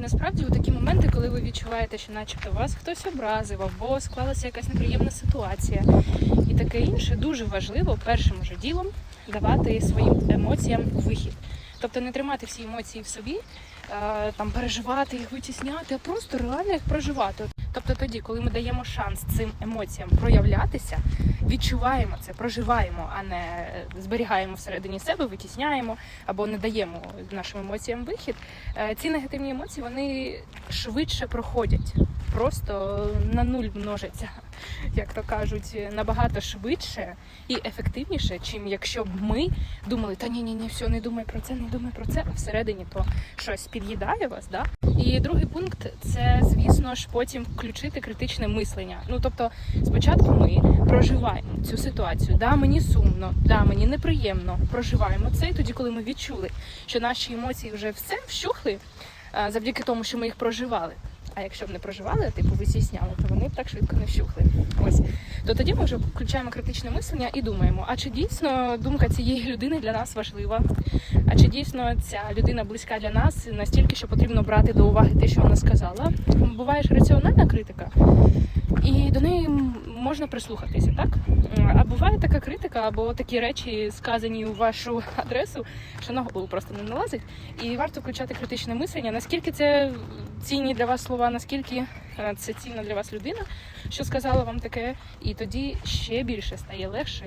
насправді у такі моменти, коли ви відчуваєте, що начебто вас хтось образив, або склалася якась неприємна ситуація і таке інше, дуже важливо першим же ділом давати своїм емоціям вихід. Тобто не тримати всі емоції в собі, е, там переживати їх, витісняти, а просто реально їх проживати. Тобто тоді, коли ми даємо шанс цим емоціям проявлятися, відчуваємо це, проживаємо, а не зберігаємо всередині себе, витісняємо або не даємо нашим емоціям вихід. е, Ці негативні емоції вони швидше проходять, просто на нуль множаться, як то кажуть, набагато швидше і ефективніше, чим якщо б ми думали, та ні, ні, ні, все, не думай про це, не думай про це, а всередині то щось під'їдає вас. Да? І другий пункт це, звісно ж, потім включити критичне мислення. Ну тобто, спочатку ми проживаємо цю ситуацію. Да, мені сумно, да, мені неприємно. Проживаємо це, і тоді, коли ми відчули, що наші емоції вже все вщухли, завдяки тому, що ми їх проживали. А якщо б не проживали, типу висісняли, то вони б так швидко не вщухли. Ось то тоді ми вже включаємо критичне мислення і думаємо, а чи дійсно думка цієї людини для нас важлива? А чи дійсно ця людина близька для нас настільки, що потрібно брати до уваги те, що вона сказала? Буває ж раціональна критика, і до неї можна прислухатися, так? А буває така критика або такі речі, сказані у вашу адресу, що на голову просто не налазить. І варто включати критичне мислення, наскільки це цінні для вас слова, наскільки е, це цінна для вас людина, що сказала вам таке, і тоді ще більше стає легше.